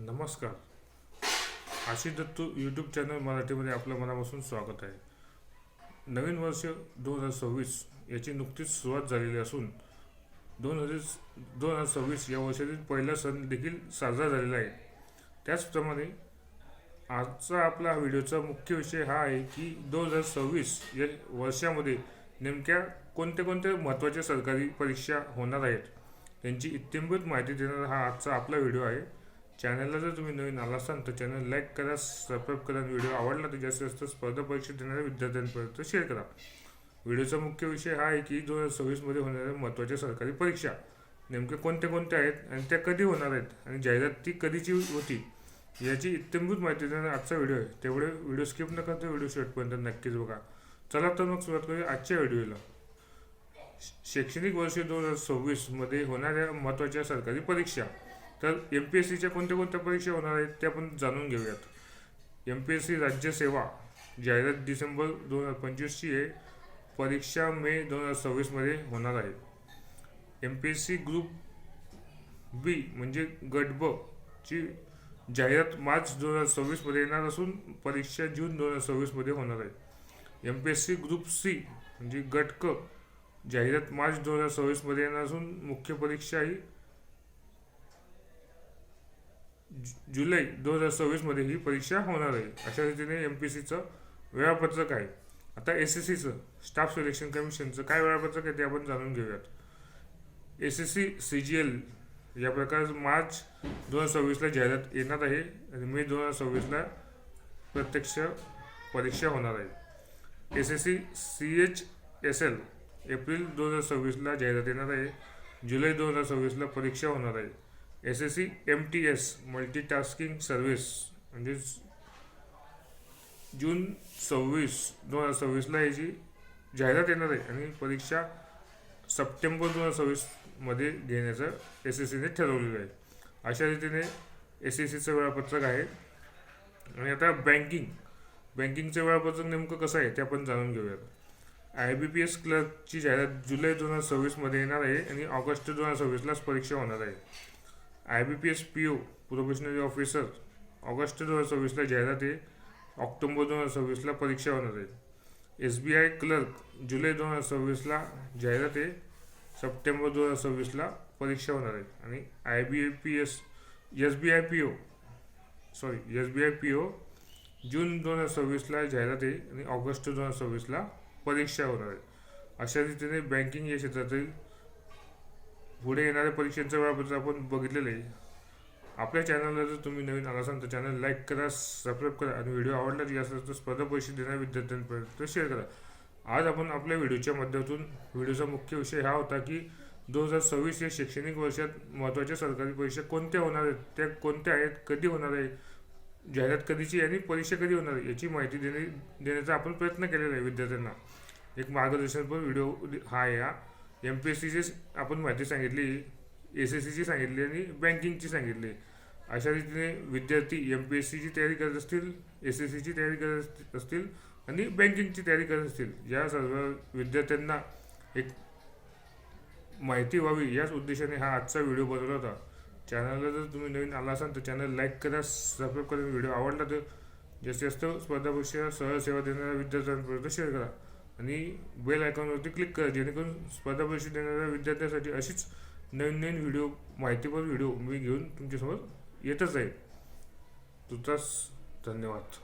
नमस्कार. Ashish Dattu YouTube channel मराठीमध्ये आपलं मनापासून स्वागत आहे. नवीन वर्ष दोन हजार सव्वीस याची नुकतीच सुरुवात झालेली असून दोन हजार दोन हजार सव्वीस या वर्षातील पहिला सण देखील साजरा झालेला आहे. त्याचप्रमाणे आजचा आपला व्हिडिओचा मुख्य विषय हा आहे की दोन हजार सव्वीस या वर्षामध्ये नेमक्या कोणत्या कोणत्या महत्त्वाच्या सरकारी परीक्षा होणार आहेत? त्यांची इत्यंभूत माहिती देणारा हा आजचा आपला व्हिडिओ आहे. चॅनलला जर तुम्ही नवीन आला असाल तर चॅनल लाईक करा सबस्क्राईब करा. व्हिडिओ आवडला तर जास्तीत जास्त स्पर्धा परीक्षा देणाऱ्या विद्यार्थ्यांपर्यंत शेअर करा. व्हिडिओचा मुख्य विषय हा आहे की दोन हजार सव्वीसमध्ये होणाऱ्या महत्त्वाच्या सरकारी परीक्षा. नेमक्या कोणत्या कोणत्या आहेत आणि त्या कधी होणार आहेत आणि जाहिरात ती कधीची होती याची इत्यंभूत माहिती देणारा आजचा व्हिडिओ आहे. तेवढे व्हिडिओ स्किप न करता व्हिडिओ शेवटपर्यंत नक्कीच बघा. चला तर मग सुरुवात करूया आजच्या व्हिडिओला शैक्षणिक वर्ष दोन हजार सव्वीसमध्ये होणाऱ्या महत्त्वाच्या सरकारी परीक्षा. तर एम पी एस सीच्या कोणत्या कोणत्या परीक्षा होणार आहेत त्या आपण जाणून घेऊयात. एम पी एस सी राज्यसेवा जाहिरात डिसेंबर दोन हजार पंचवीसची आहे. परीक्षा मे दोन हजार सव्वीसमध्ये होणार आहे. M P S C group B म्हणजे गट ब ची जाहिरात मार्च दोन हजार सव्वीसमध्ये येणार असून परीक्षा जून दोन हजार सव्वीसमध्ये होणार आहे. M P S C group C म्हणजे गट क जाहिरात मार्च दोन हजार सव्वीसमध्ये येणार असून मुख्य परीक्षा ही जुलै दोन हजार सव्वीसमध्ये ही परीक्षा होणार आहे. अशा रीतीने एम पी सीचं वेळापत्रक आहे. आता एस एस सीचं स्टाफ सिलेक्शन कमिशनचं काय वेळापत्रक आहे ते आपण जाणून घेऊयात. S S C C G L या प्रकार मार्च दोन हजार सव्वीसला जाहिरात येणार आहे आणि मे दोन हजार सव्वीसला प्रत्यक्ष परीक्षा होणार आहे. S S C C H S L April दोन हजार सव्वीसला जाहिरात येणार आहे. जुलै दोन हजार सव्वीसला परीक्षा होणार आहे. S S C M T S multitasking service म्हणजेच जून सव्वीस दोन हजार सव्वीसला याची जाहिरात येणार आहे आणि परीक्षा सप्टेंबर दोन हजार सव्वीसमध्ये घेण्याचं एस एस सीने ठरवलेलं आहे. अशा रीतीने एस एस सीचं वेळापत्रक आहे. आणि आता बँकिंग बँकिंगचं वेळापत्रक नेमकं कसं आहे ते आपण जाणून घेऊयात. आय बी पी एस क्लर्कची जाहिरात जुलै दोन हजार सव्वीसमध्ये येणार आहे आणि ऑगस्ट दोन हजार सव्वीसलाच परीक्षा होणार आहे. I B P S P O probationary officer August दोन हजार सव्वीसला जाहिरात आहे. ऑक्टोबर दोन हजार सव्वीसला परीक्षा होणार आहे. एस बी आय क्लर्क जुलै दोन हजार सव्वीसला जाहिरात आहे. सप्टेंबर दोन हजार सव्वीसला परीक्षा होणार आहे. आणि I B P S S B I P O sorry S B I P O June दोन हजार सव्वीसला जाहिरात आहे. आणि ऑगस्ट दोन हजार सव्वीसला परीक्षा होणार आहे. अशा रीतीने बँकिंग या क्षेत्रातील पुढे येणाऱ्या परीक्षांचं वेळापत्रक आपण बघितलेलं आहे. आपल्या चॅनलला जर तुम्ही नवीन आला असाल तर चॅनल लाईक करा सबस्क्राईब करा आणि व्हिडिओ आवडला तर असेल तर स्पर्धा परीक्षा देणाऱ्या विद्यार्थ्यांपर्यंत शेअर करा. आज आपण आपल्या व्हिडिओच्या माध्यमातून व्हिडिओचा मुख्य विषय हा होता की दोन हजार सव्वीस या शैक्षणिक वर्षात महत्त्वाच्या सरकारी परीक्षा कोणत्या होणार आहेत? त्या कोणत्या आहेत? कधी होणार आहे? जाहिरात कधीची आणि परीक्षा कधी होणार आहे? याची माहिती देणे देण्याचा आपण प्रयत्न केलेला आहे विद्यार्थ्यांना. एक मार्गदर्शनपर व्हिडिओ हा आहे हा एम पी एस सीची आपण माहिती सांगितली एस एस सीची सांगितली आणि बँकिंगची सांगितली. अशा रीतीने विद्यार्थी एम पी एस सीची तयारी करत असतील एस एस सीची तयारी करत असतील आणि बँकिंगची तयारी करत असतील या सर्व विद्यार्थ्यांना एक माहिती व्हावी याच उद्देशाने हा आजचा व्हिडिओ बनवला होता. चॅनलला जर तुम्ही नवीन आला असाल तर चॅनल लाईक करा सबस्क्राईब करा व्हिडिओ आवडला तर जास्तीत जास्त स्पर्धा परीक्षा सहज सेवा देणाऱ्या विद्यार्थ्यांपर्यंत शेअर करा. आणि बेल आयकॉनवरती क्लिक करा जेणेकरून स्पर्धा परीक्षा देणाऱ्या विद्यार्थ्यांसाठी अशीच नवीन नवीन व्हिडिओ माहितीपर व्हिडिओ मी घेऊन तुमच्यासमोर येतच आहे तुझाच धन्यवाद.